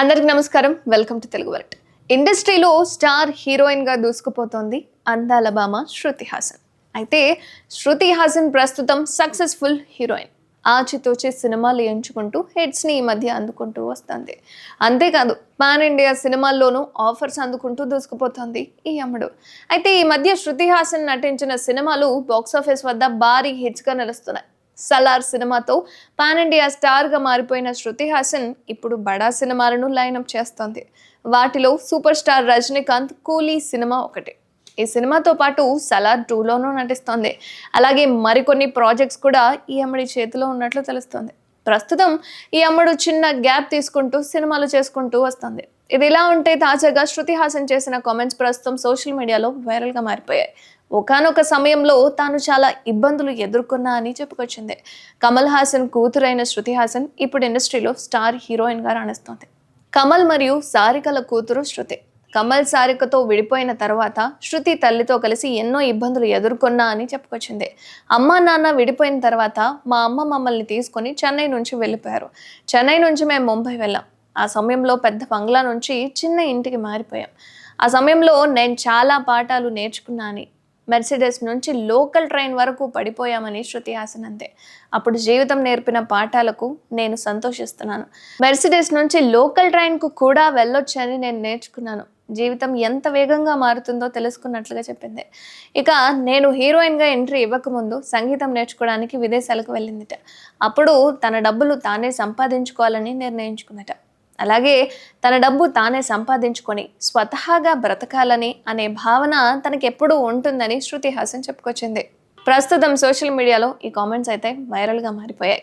అందరికి నమస్కారం. Welcome to Telugu వర్ట్ ఇండస్ట్రీలో స్టార్ హీరోయిన్గా దూసుకుపోతోంది అందాల భామ శృతి హాసన్. అయితే శృతి హాసన్ ప్రస్తుతం సక్సెస్ఫుల్ హీరోయిన్ ఆచితూచి సినిమాలు ఎంచుకుంటూ హెడ్స్ని ని ఈ మధ్య అందుకుంటూ వస్తుంది. అంతేకాదు పాన్ ఇండియా సినిమాల్లోనూ ఆఫర్స్ అందుకుంటూ దూసుకుపోతోంది ఈ అమ్మడు. అయితే ఈ మధ్య శృతి హాసన్ నటించిన సినిమాలు బాక్సాఫీస్ వద్ద భారీ hits గా నిలుస్తున్నాయి. సలార్ సినిమాతో పాన్ ఇండియా స్టార్గా మారిపోయిన శృతి హాసన్ ఇప్పుడు బడా సినిమాలను లైనప్ చేస్తోంది. వాటిలో సూపర్ స్టార్ రజనీకాంత్ కూలీ సినిమా ఒకటి. ఈ సినిమాతో పాటు సలార్ టూలోనూ నటిస్తోంది. అలాగే మరికొన్ని ప్రాజెక్ట్స్ కూడా ఈ అమ్మడి చేతిలో ఉన్నట్లు తెలుస్తోంది. ప్రస్తుతం ఈ అమ్మడు చిన్న గ్యాప్ తీసుకుంటూ సినిమాలు చేసుకుంటూ వస్తుంది. ఇది ఇలా ఉంటే తాజాగా శృతి హాసన్ చేసిన కామెంట్స్ ప్రస్తుతం సోషల్ మీడియాలో వైరల్గా మారిపోయాయి. ఒకానొక సమయంలో తాను చాలా ఇబ్బందులు ఎదుర్కొన్నా అని చెప్పుకొచ్చింది. కమల్ హాసన్ కూతురైన శృతి హాసన్ ఇప్పుడు ఇండస్ట్రీలో స్టార్ హీరోయిన్గా రాణిస్తోంది. కమల్ మరియు సారికల కూతురు శృతి. కమల్ సారికతో విడిపోయిన తర్వాత శృతి తల్లితో కలిసి ఎన్నో ఇబ్బందులు ఎదుర్కొన్నా అని చెప్పుకొచ్చింది. అమ్మ నాన్న విడిపోయిన తర్వాత మా అమ్మ మమ్మల్ని తీసుకొని చెన్నై నుంచి వెళ్ళిపోయారు. చెన్నై నుంచి మేము ముంబై వెళ్ళాం. ఆ సమయంలో పెద్ద బంగ్లా నుంచి చిన్న ఇంటికి మారిపోయాం. ఆ సమయంలో నేను చాలా పాఠాలు నేర్చుకున్నాను. మెర్సిడెస్ నుంచి లోకల్ ట్రైన్ వరకు పడిపోయామని శృతి హాసన్ అంతే. అప్పుడు జీవితం నేర్పిన పాఠాలకు నేను సంతోషిస్తున్నాను. మెర్సిడెస్ నుంచి లోకల్ ట్రైన్కు కూడా వెళ్ళొచ్చని నేను నేర్చుకున్నాను. జీవితం ఎంత వేగంగా మారుతుందో తెలుసుకున్నట్లుగా చెప్పింది. ఇక నేను హీరోయిన్గా ఎంట్రీ ఇవ్వకముందు సంగీతం నేర్చుకోవడానికి విదేశాలకు వెళ్ళిందిట. అప్పుడు తన డబ్బులు తానే సంపాదించుకోవాలని నిర్ణయించుకుందట అలాగే తన డబ్బు తానే సంపాదించుకొని స్వతహాగా బ్రతకాలని అనే భావన తనకెప్పుడూ ఉంటుందని శృతి హాసన్ చెప్పుకొచ్చింది. ప్రస్తుతం సోషల్ మీడియాలో ఈ కామెంట్స్ అయితే వైరల్గా మారిపోయాయి.